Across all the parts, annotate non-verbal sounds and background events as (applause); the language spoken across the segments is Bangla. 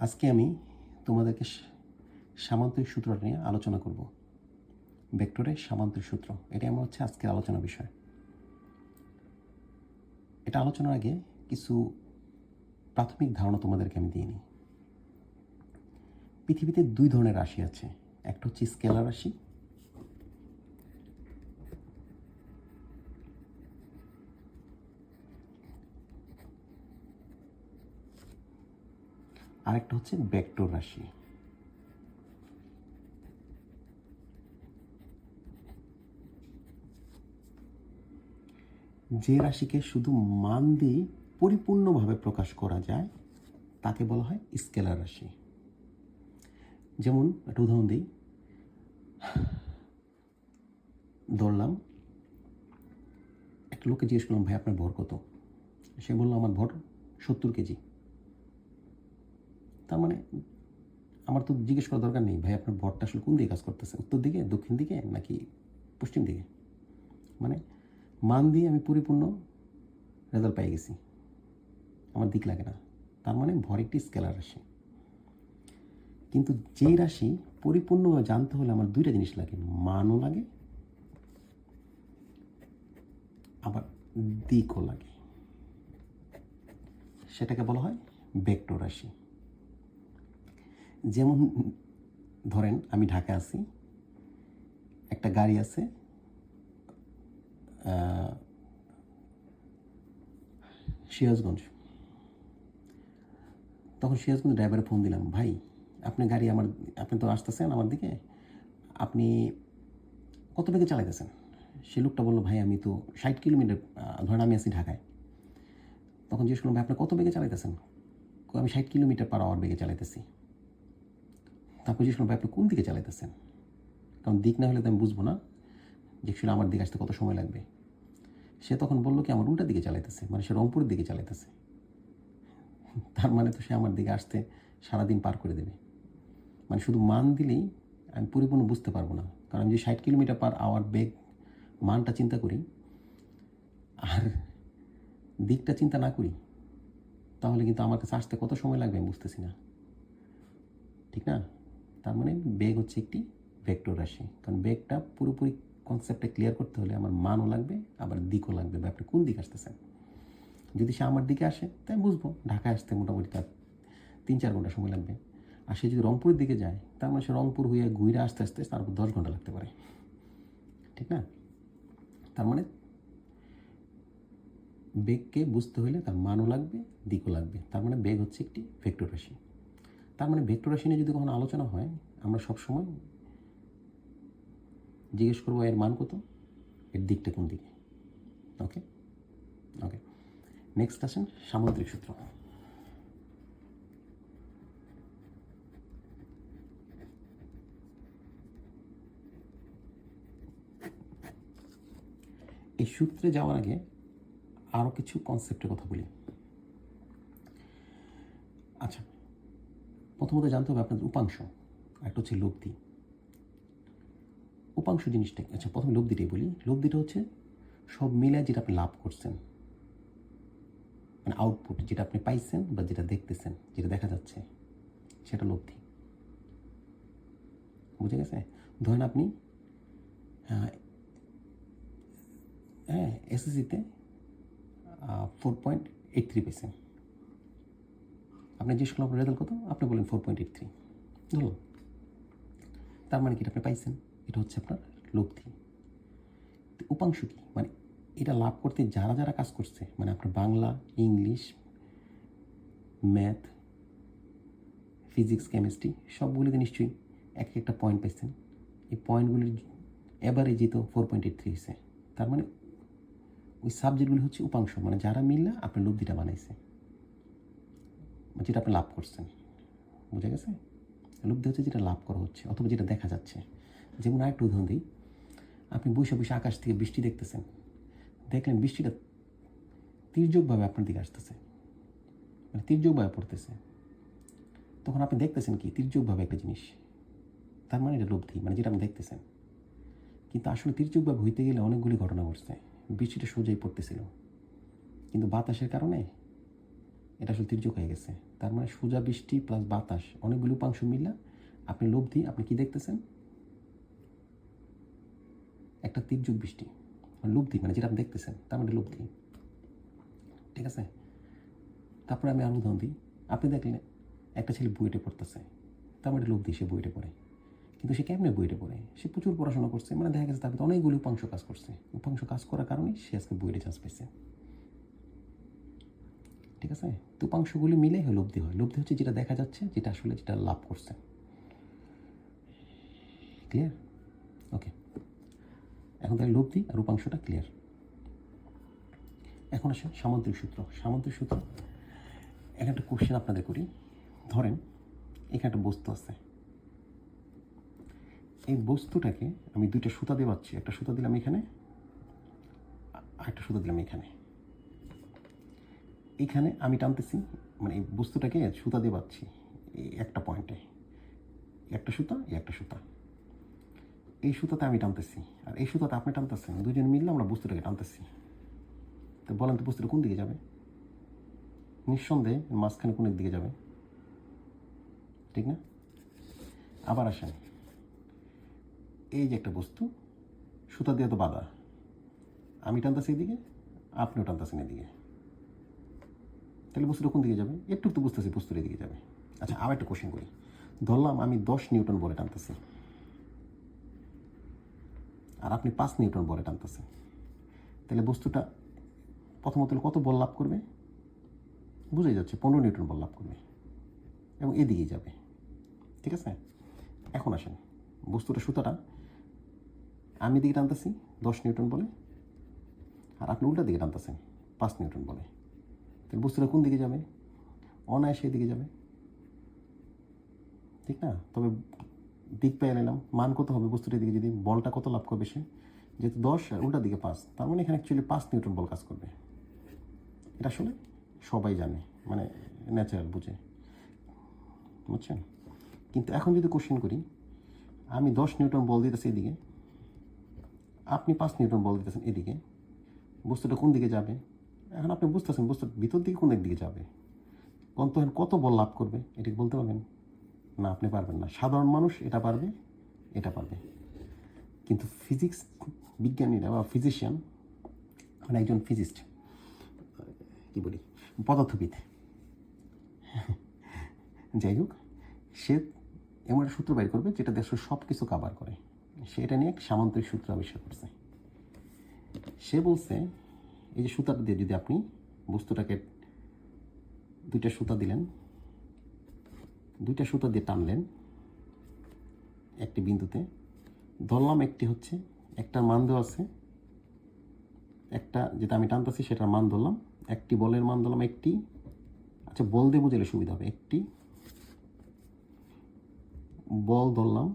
আজকে আমি তোমাদেরকে সামান্তরিক সূত্রটা নিয়ে আলোচনা করব। ভেক্টরের সামান্তরিক সূত্র। এটা আমার হচ্ছে আজকের আলোচনা বিষয়। এটা আলোচনার আগে কিছু প্রাথমিক ধারণা তোমাদেরকে আমি দিই নি পৃথিবীতে দুই ধরনের রাশি আছে। একটা হচ্ছে স্কেলার রাশি আরেকটা হচ্ছে ভেক্টর রাশি। যে রাশিকে শুধু মান দিয়ে পরিপূর্ণভাবে প্রকাশ করা যায়, তাকে বলা হয় স্কেলার রাশি। যেমন একটা উদাহরণ দিই। ধরলাম, একটা লোককে জিজ্ঞেস করলাম, ভাই, আপনার ভর কত? সে বলল, আমার ভর সত্তর কেজি। তার মানে আমার তো জিজ্ঞেস করার দরকার নেই, ভাই, আপনার ভরটা আসলে কোন দিকে কাজ করতেছে? উত্তর দিকে, দক্ষিণ দিকে, নাকি পশ্চিম দিকে? মানে মান দিয়ে আমি পরিপূর্ণ রেজাল্ট পেয়ে গেছি। আমার দিক লাগে না। তার মানে ভর একটি স্কেলার রাশি। কিন্তু যেই রাশি পরিপূর্ণভাবে জানতে হলে আমার দুইটা জিনিস লাগে, মানও লাগে, আবার দিকও লাগে। সেটাকে বলা হয় ভেক্টর রাশি। যেমন ধরেন আমি ঢাকা আছি, একটা গাড়ি আছে সিরাজগঞ্জ। তখন সিরাজগঞ্জ ড্রাইভারে ফোন দিলাম, ভাই, আপনি গাড়ি আমার, আপনি তো আসতেছেন আমার দিকে, আপনি কত বেগে চালাইতেছেন? সে লোকটা বলল, ভাই, আমি তো ষাট কিলোমিটার ধরেন আমি আছি ঢাকায়। তখন জিজ্ঞেস করলাম, ভাই, আপনি কত বেগে চালাইতেছেন? আমি ষাট কিলোমিটার পার আওয়ার বেগে চালাইতেছি। তারপর জিজ্ঞেস করলাম আপনি কোন দিকে চালাইতেছেন? কারণ দিক না হলে তো আমি বুঝব না যে আসলে আমার দিকে আসতে কত সময় লাগবে। সে তখন বলল কি, আমার উল্টা দিকে চালাইতেছে মানে সে রংপুরের দিকে চালাইতেছে। তার মানে তো সে আমার দিকে আসতে সারাদিন পার করে দেবে। মানে শুধু মান দিলেই আমি পরিপূর্ণ বুঝতে পারব না। কারণ আমি যে ষাট কিলোমিটার পার আওয়ার বেগ মানটা চিন্তা করি, আর দিকটা চিন্তা না করি, তাহলে কিন্তু আমার কাছে আসতে কত সময় লাগবে আমি বুঝতেছি না। ঠিক না? তার মানে বেগ হচ্ছে একটি ভেক্টর রাশি। কারণ বেগটা পুরোপুরি কনসেপ্টটা ক্লিয়ার করতে হলে আমার মানও লাগবে, আবার দিকও লাগবে। বা আপনি কোন দিকে আসতেছেন? যদি সে আমার দিকে আসে, তাই বুঝব। ঢাকায় আসতে মোটামুটি তার তিন চার ঘণ্টা সময় লাগবে। আর সে যদি রংপুরের দিকে যায়, তার মানে সে রংপুর হয়ে ঘুরে আসতে আসতে তার উপর দশ ঘণ্টা লাগতে পারে। ঠিক না? তার মানে বেগকে বুঝতে হলে তার মানও লাগবে, দিকও লাগবে। তার মানে বেগ হচ্ছে একটি ভেক্টর রাশি। তার মানে ভেক্টর রাশি নিয়ে যদি কখনো আলোচনা হয়, আমরা সবসময় জিজ্ঞেস করব এর মান কত, এর দিকটা কোন দিকে। ওকে ওকে নেক্সট আসেন সামুদ্রিক সূত্র। এই সূত্রে যাওয়ার আগে আরও কিছু কনসেপ্টের কথা বলি আচ্ছা প্রথমত জানতে হবে আপনাদের উপাংশ, একটা হচ্ছে লব্ধি। উপাংশ জিনিসটা আচ্ছা প্রথমে লব্ধিটাই বলি। লব্ধিটা হচ্ছে সব মিলে যেটা আপনি লাভ করছেন মানে আউটপুট যেটা আপনি পাইছেন বা যেটা দেখতেছেন, যেটা দেখা যাচ্ছে, সেটা লব্ধি। বুঝে গেছে? ধরেন আপনি হ্যাঁ এসএসসিতে ফোর পয়েন্ট এইট থ্রি পেয়েছেন আপনি জিজ্ঞেস আপনার রেজাল্ট কত? আপনি বলেন ফোর পয়েন্ট এইট থ্রি ধরুন তার মানে কি? আপনি পাইছেন। এটা হচ্ছে আপনার লব্ধি। উপাংশ কি? মানে এটা লাভ করতে যারা যারা কাজ করছে মানে আপনার Bangla, English, math, physics, chemistry, সবগুলিতে নিশ্চয়ই এক একটা পয়েন্ট পেয়েছেন এই পয়েন্টগুলির এভারেজই তো ফোর পয়েন্ট এইট থ্রি হয়েছে তার মানে ওই সাবজেক্টগুলি হচ্ছে উপাংশ। মানে যারা মিললে আপনার লব্ধিটা বানাইছে। যেটা আপনি লাভ করছেন। বুঝে গেছে? লব্ধি হচ্ছে যেটা লাভ করা হচ্ছে, অথবা যেটা দেখা যাচ্ছে। যেমন আরেকটা উদাহরণ দিই। আপনি বসে বসে আকাশ থেকে বৃষ্টি দেখতেছেন। দেখলেন বৃষ্টিটা তির্যকভাবে আপনার দিকে আসতেছে। মানে তির্যকভাবে পড়তেছে। তখন আপনি দেখতেছেন কি? তির্যকভাবে একটা জিনিস। তার মানে এটা লব্ধি মানে যেটা আপনি দেখতেছেন। কিন্তু আসলে তির্যকভাবে হইতে গেলে অনেকগুলি ঘটনা ঘটছে। বৃষ্টিটা সোজাই পড়তেছিল। কিন্তু বাতাসের কারণে এটা আসলে তির্যক হয়ে গেছে। তার মানে সোজা বৃষ্টি প্লাস বাতাস, অনেকগুলো উপাংশ মিললা আপনি লব্ধি আপনি কি দেখতেছেন? একটা তির্যক বৃষ্টি। মানে লব্ধি মানে যেটা আপনি দেখতেছেন, তার মানে লব্ধি ঠিক আছে? তারপরে আমি আরও উদাহরণ দিই। আপনি দেখলেন একটা ছেলে বুয়েটে পড়তেছে। তার মানে লব্ধি সে বইটে পড়ে। কিন্তু সে কেমনে বইটে পড়ে? সে প্রচুর পড়াশোনা করছে। মানে দেখা গেছে তার অনেকগুলো উপাংশ কাজ করছে। উপাংশ কাজ করার কারণেই সে আজকে বইটা চান্স পেয়েছে। ঠিক আছে? তো উপাংশগুলি মিলে হয় লব্ধি হয়। লব্ধি হচ্ছে যেটা দেখা যাচ্ছে, যেটা আসলে যেটা লাভ করছে। ক্লিয়ার ওকে এখন তাহলে লব্ধি আর উপাংশটা ক্লিয়ার এখন আসে সামান্তরিক সূত্র। সামান্তরিক সূত্র এখানে একটা কোশ্চেন আপনাদের করি। ধরেন, এখানে একটা বস্তু আছে। এই বস্তুটাকে আমি দুইটা সুতা দিয়ে পাচ্ছি একটা সুতা দিলাম এখানে আর একটা সুতা দিলাম এখানে। এখানে আমি টানতেছি মানে এই বস্তুটাকে সুতা দিয়ে পাচ্ছি এই একটা পয়েন্টে। একটা সুতা একটা সুতা। এই সুতাতে আমি টানতেছি, আর এই সুতাতে আপনি টানতেছেন দুজন মিললে আমরা বস্তুটাকে টানতেছি। তো বলেন তো বস্তুটা কোন দিকে যাবে? নিঃসন্দেহে মাঝখানে কোন দিকে যাবে? ঠিক না? আবার আসেন। এই যে একটা বস্তু, সুতা দিয়ে তো বাঁধা। আমি টানতেছি এদিকে, আপনিও টানতেছেন এদিকে। তাহলে বস্তুটা কোন দিকে যাবে? একটু তো বুঝতেছি বস্তুর এদিকে যাবে। আচ্ছা আবার একটা কোশ্চেন করি। ধরলাম আমি দশ নিউটন বলে টানতেছি। আর আপনি পাঁচ নিউটন বলে টানতেছেন। তাহলে বস্তুটা প্রথমত কত বল লাভ করবে? বুঝে যাচ্ছে, পনেরো নিউটন বল লাভ করবে। এবং এদিকেই যাবে। ঠিক আছে? এখন আসেন, বস্তুটা সুতাটা। আমি দিকে টানতেছি দশ নিউটন বলে। আর আপনি উল্টা দিকে টানতেছেন, পাঁচ নিউটন বলে। তাহলে বস্তুটা কোন দিকে যাবে? অনায়াসে দিকে যাবে। ঠিক না? তবে দিক পেয়ে নিলাম। মান কত হবে বস্তুটার দিকে যদি বলটা কত লাভ করবে সে? যেহেতু দশ আর উল্টা দিকে পাঁচ, তার মানে এখানে অ্যাকচুয়ালি পাঁচ নিউটন বল কাজ করবে। এটা আসলে সবাই জানে মানে ন্যাচারাল বুঝে। বুঝছেন? কিন্তু এখন যদি কোশ্চেন করি, আমি দশ নিউটন বল দিতেছি এদিকে, আপনি পাঁচ নিউটন বল দিতেছেন এদিকে, বস্তুটা কোন দিকে যাবে? এখন আপনি বুঝতেছেন বস্তুর ভিতর দিকে কোন দিকে যাবে? কোন তখন কত বল লাভ করবে? এটা বলতে পারবেন? না, আপনি পারবেন না। সাধারণ মানুষ এটা পারবে এটা পারবে। কিন্তু ফিজিক্স বিজ্ঞানীরা বা ফিজিশিয়ান মানে একজন ফিজিস্ট কি বলি, পদার্থবিদ। যাই হোক, সে এমন একটা সূত্র বের করবে যেটা দেশের সব কিছু কাবার করে সেটা নিয়ে এক সামান্তরিক সূত্র আবিষ্কার করছে। সে বলছে এই যে সুতাটা দিয়ে যদি আপনি বস্তুটাকে দুইটা সুতা দিলেন, দুইটা সুতা দিয়ে টানলেন একটি বিন্দুতে। ধরলাম একটি হচ্ছে একটা মান দেওয়া আছে, একটা যেটা আমি টানতেছি সেটার মান ধরলাম, একটি বলের মান ধরলাম একটি। আচ্ছা বল দিয়ে বুঝলে সুবিধা হবে, একটি বল ধরলাম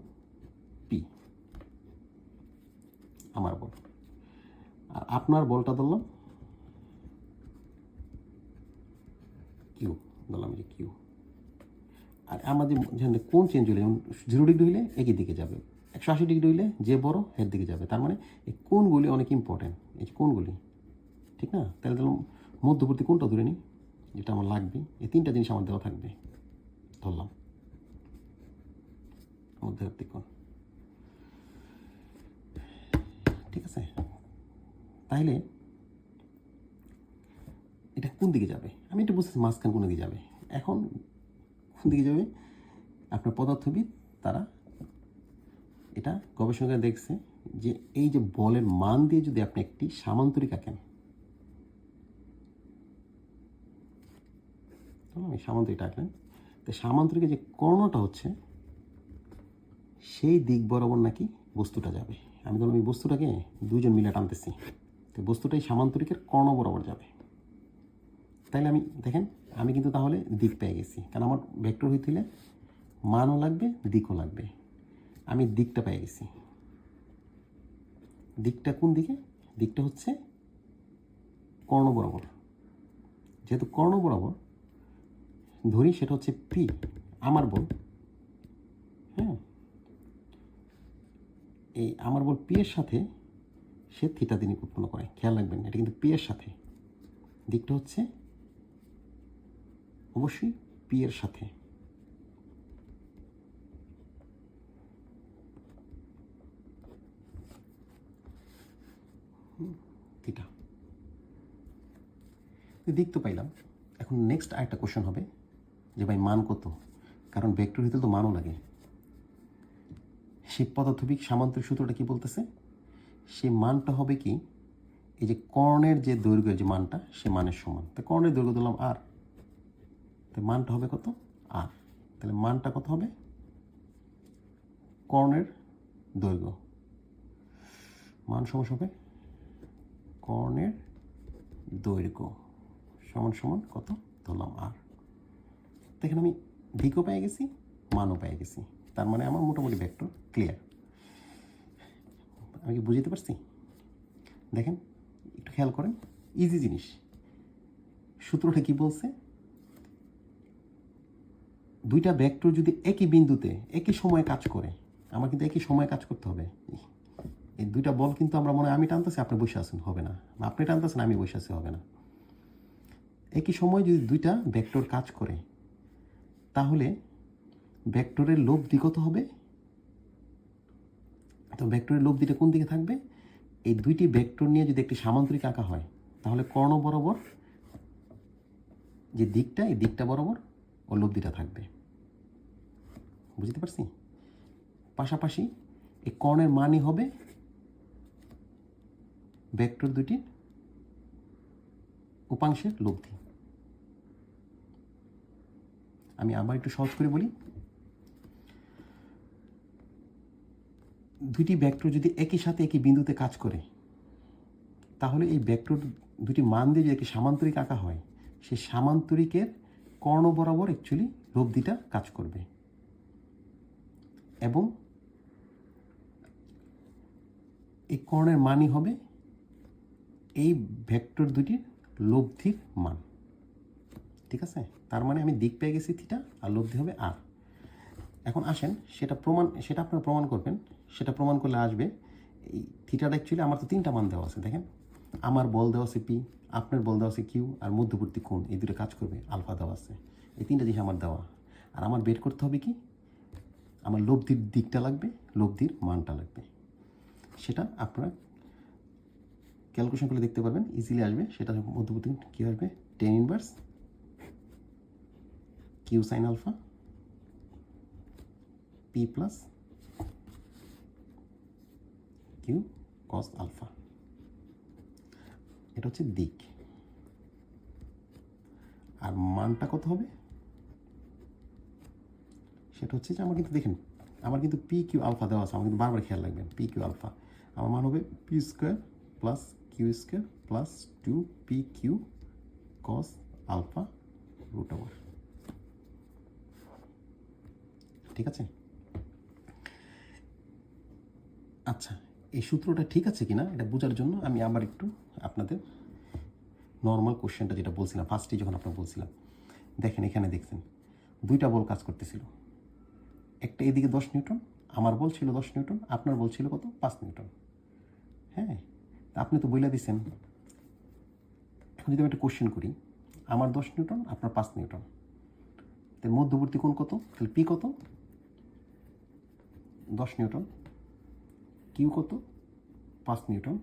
পি আমার বল। আর আপনার বলটা ধরলাম কিউ ধরলাম যে কিউ। আর আমাদের যেখানে কোন চেঞ্জ হলে, যেমন জিরো ডিগ্রি হইলে একই দিকে যাবে, একশো আশি ডিগ্রি হইলে যে বড় এর দিকে যাবে। তার মানে এই কোনগুলি অনেক ইম্পর্টেন্ট এই কোনগুলি ঠিক না? তাহলে ধরলাম মধ্যবর্তী কোনটা ধরে নিই, যেটা আমার লাগবে, এই তিনটা জিনিস আমার দেওয়া থাকবে। ধরলাম। মধ্যবর্তী কোণ। ঠিক আছে? তাহলে এটা কোন দিকে যাবে? আমি একটু বুঝতেছি মাঝখান কোন দিকে যাবে। এখন কোন দিকে যাবে? আপনার পদার্থবিদ, তারা এটা গবেষণা দেখছে যে এই যে বলের মান দিয়ে যদি আপনি একটি সামান্তরিক আঁকেন আমি সামান্তরিক আঁকলেন। তো সামান্তরিকের যে কর্ণটা হচ্ছে, সেই দিক বরাবর নাকি বস্তুটা যাবে। আমি ধরুন এই বস্তুটাকে দুজন মিলে টানতেছি। তো বস্তুটাই সামান্তরিকের কর্ণ বরাবর যাবে। তাইলে আমি, দেখেন, আমি কিন্তু তাহলে দিক পেয়ে গেছি। কারণ আমার ভেক্টর হইতে মানও লাগবে, দিকও লাগবে। আমি দিকটা পেয়ে গেছি। দিকটা কোন দিকে? দিকটা হচ্ছে কর্ণ বরাবর। যেহেতু কর্ণ বরাবর, ধরি সেটা হচ্ছে পি আমার বল। হ্যাঁ? এই আমার বল পি এর সাথে সে থিটা দিনই উৎপন্ন করে। খেয়াল রাখবেন, এটা কিন্তু পি এর সাথে। দিকটা হচ্ছে অবশ্যই পি এর সাথে দিক পাইলাম। এখন নেক্সট আরেকটা কোশ্চেন হবে, যে ভাই মান কত? কারণ ভেক্টর হইতে তো মানও লাগে। সেই পদার্থবিক সামান্তরিক সূত্রটা কি বলতেছে? সে মানটা হবে কি? এই যে কর্ণের যে দৈর্ঘ্যের যে মানটা, সে মানের সমান। তো কর্ণের দৈর্ঘ্য দিলাম আর তো মানটা হবে কত? আর। তাহলে মানটা কত হবে? কর্ণের দৈর্ঘ্য। মান সমান হবে কর্ণের দৈর্ঘ্য। সমান সমান কত? ধরলাম আর। দেখেন আমি দিকও পেয়ে গেছি, মানও পেয়ে গেছি। তার মানে আমার মোটামুটি ভেক্টর ক্লিয়ার। আমি কি বুঝতে পারছি? দেখেন, একটু খেয়াল করেন ইজি জিনিস। সূত্রটা কি বলছে? দুইটা ভেক্টর যদি একই বিন্দুতে একই সময়ে কাজ করে, আমার কিন্তু একই সময়ে কাজ করতে হবে। এই দুইটা বল কিন্তু আমরা মনে হয় আমি টানতেছি, আপনি বসে আছেন, হবে না। আপনি টানতেছেন, আমি বসে আছি, হবে না। একই সময় যদি দুইটা ভেক্টর কাজ করে, তাহলে ভেক্টরের লোভ কত হবে? তো ভেক্টরের দিকটা কোন দিকে থাকবে? এই দুইটি ভেক্টর নিয়ে যদি একটি সামান্তরিক আঁকা হয়, তাহলে কর্ণ বরাবর যে দিকটা, এই দিকটা বরাবর ও দিকটা থাকবে। বুঝতে পারছি? পাশাপাশি এই কর্ণের মানই হবে ভেক্টর দুটির উপাংশের লব্ধি। আমি আবার একটু সহজ করে বলি। দুটি ভেক্টর যদি একই সাথে একই বিন্দুতে কাজ করে, তাহলে এই ভেক্টর দুটি মান দিয়ে যদি একটি সামান্তরিক আঁকা হয়, সেই সামান্তরিকের কর্ণ বরাবর অ্যাকচুয়ালি লব্ধিটা কাজ করবে। এবং এই কর্ণের মানই হবে এই ভেক্টর দুটির লব্ধির মান। ঠিক আছে? তার মানে আমি দিক পেয়ে গেছি থিটা আর লব্ধি হবে আর। এখন আসেন, সেটা প্রমাণ, সেটা আপনারা প্রমাণ করবেন। সেটা প্রমাণ করলে আসবে, এই থিটাটা অ্যাকচুয়ালি আমার তো তিনটা মান দেওয়া আছে, দেখেন। আমার বল দেওয়া আছে পি আপনার বল দেওয়া আছে কিউ আর মধ্যবর্তী কোণ, এই দুটো কাজ করবে, আলফা দেওয়া আছে। এই তিনটা জিনিস আমার দেওয়া। আর আমার বের করতে হবে কি? আমার লব্ধির দিকটা লাগবে, লব্ধির মানটা লাগবে। সেটা আপনারা ক্যালকুলেশন করে দেখতে পারবেন ইজিলি আসবে। সেটা মধ্যবর্তী কী আসবে? Tan inverse Q sine alpha P plus Q cos alpha এটা হচ্ছে দিক। আর মানটা কত হবে? সেটা হচ্ছে যে আমার কিন্তু দেখেন, আমার কিন্তু পি কিউ আলফা দেওয়া আছে, আমার কিন্তু বারবার খেয়াল রাখবেন পি কিউ আলফা আমার মান হবে P square plus Q square plus two P Q cos alpha root over ঠিক আছে? আচ্ছা এই সূত্রটা ঠিক আছে কিনা এটা বোঝার জন্য আমি আবার একটু আপনাদের নর্মাল কোশ্চেনটা যেটা বলছিলাম ফার্স্টে যখন আপনার বলছিলাম। দেখেন, এখানে দেখছেন, দুইটা বল কাজ করতেছিল। একটা এদিকে দশ নিউটন, আমার বল ছিল দশ নিউটন, আপনার বল ছিল কত? পাঁচ নিউটন। হ্যাঁ? তা আপনি তো বইলা দিছেন। এখন যদি আমি একটা কোশ্চেন করি, আমার দশ নিউটন, আপনার পাঁচ নিউটন। তাহলে মধ্যবর্তী কোণ কত? তাহলে পি কত? দশ নিউটন। কিউ কত? পাঁচ নিউটন।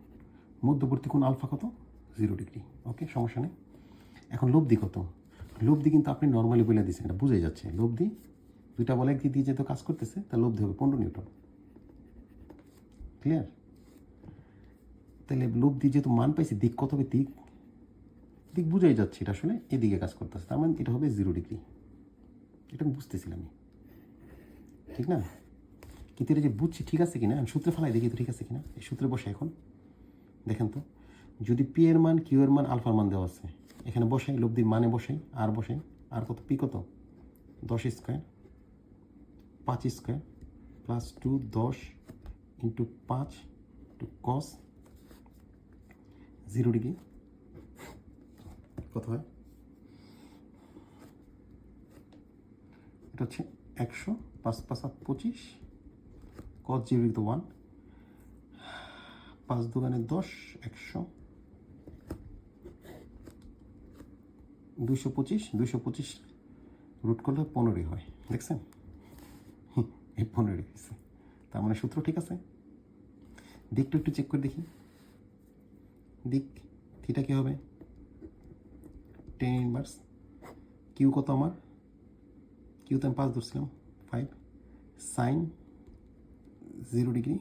মধ্যবর্তী কোণ আলফা কত? Zero degree. ওকে, সমস্যা নেই। এখন লব্ধি কত? লব্ধি কিন্তু আপনি নর্মালি বলে দিচ্ছেন এটা বুঝে যাচ্ছে। লব্ধি দুইটা বলে একদিক দিয়ে যেহেতু কাজ করতেছে তা লব্ধি হবে পনেরো নিউটন। ক্লিয়ার তাহলে লব্ধি যেহেতু মান পাইছি, দিক কত হবে দিক? দিক বুঝাই যাচ্ছে এটা শুনে, এদিকে কাজ করতেছে। তার মানে এটা হবে জিরো ডিগ্রি এটা আমি বুঝতেছিলাম। ঠিক না? কিন্তু এটা যে বুঝছি ঠিক আছে কিনা, আমি সূত্রে ফেলাই দেখি তো ঠিক আছে কিনা, এই সূত্রে বসে এখন। দেখেন তো, যদি পি এর মান কিউ এর মান, আলফার মান দেওয়া আছে, এখানে বসাই, লব্ধির মানে বসাই, আর বসাই, আর কত? পি কত? দশ স্কোয়ার পাঁচ স্কোয়ার প্লাস টু দশ ইন্টু পাঁচ টু কস জিরো ডিগ্রি কত হয়? এটা হচ্ছে একশো পাঁচ পাঁচ সাত পঁচিশ কস জিরো ডিগ্রি ওয়ান পাঁচ দোকানে দশ একশো দুশো পঁচিশ দুশো পঁচিশ রুট করলে পনেরোই হয়, দেখছেন? এই পনেরোই হয়েছে তার মানে সূত্র ঠিক আছে? দিকটা একটু চেক করে দেখি। দিক থিটা কী হবে? টেন ইনভার্স কিউ কত আমার? কিউতে আমি পাঁচ ধরছিলাম five sine zero degree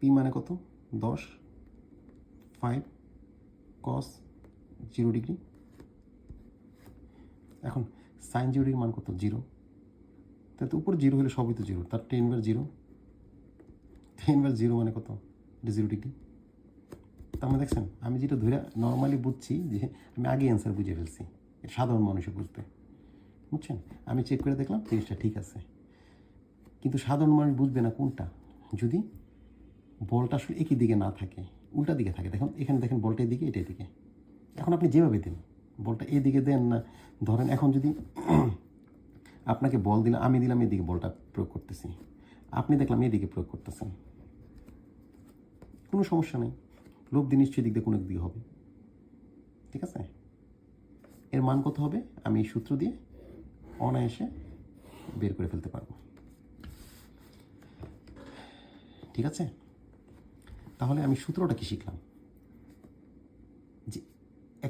P মানে কত? দশ। ফাইভ কস জিরো ডিগ্রি এখন সাইন জিরো ডিগ্রি মান কত? জিরো। তাই তো উপর জিরো হলে সবই তো জিরো। তার টেন বার জিরো। টেন বার জিরো মানে কত? এটা জিরো ডিগ্রি তার মানে দেখছেন, আমি যেটা ধরে নর্মালি বুঝছি যে আমি আগে অ্যান্সার বুঝে ফেলছি। এটা সাধারণ মানুষে বুঝতে বুঝছেন? আমি চেক করে দেখলাম, জিনিসটা ঠিক আছে। কিন্তু সাধারণ মানুষ বুঝবে না কোনটা। যদি বলটা আসলে একই দিকে না থাকে, উল্টা দিকে থাকে। দেখুন, এখানে দেখেন বলটা এদিকে, এটা এদিকে। এখন আপনি যেভাবে দিন। বলটা এদিকে দেন না। ধরেন এখন যদি (clears throat) আপনাকে বল দিলাম, আমি দিলাম এদিকে বলটা প্রয়োগ করতেছি। আপনি দেখলাম এদিকে প্রয়োগ করতেছেন। কোনো সমস্যা নেই। দিয়ে নিশ্চয়ই দিক দিয়ে কোনো দিকে হবে। ঠিক আছে? এর মান কত হবে? আমি এই সূত্র দিয়ে অনায়াসে বের করে ফেলতে পারব। ঠিক আছে? তাহলে আমি সূত্রটা কি শিখলাম?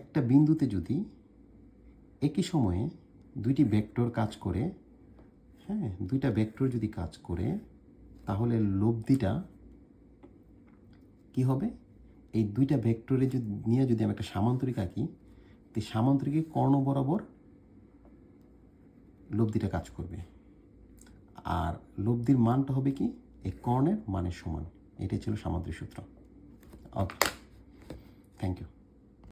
একটা বিন্দুতে যদি একই সময়ে দুইটি ভেক্টর কাজ করে হ্যাঁ দুইটা ভেক্টর যদি কাজ করে, তাহলে লব্ধিটা কি হবে? এই দুইটা ভেক্টরে যদি, নিয়ে যদি আমি একটা সামান্তরিক আঁকি তো সামান্তরিকের কর্ণ বরাবর লব্ধিটা কাজ করবে। আর লব্ধির মানটা হবে কি? এই কর্ণের মানের সমান। এটাই ছিল সামান্তরিক সূত্র। Okay thank you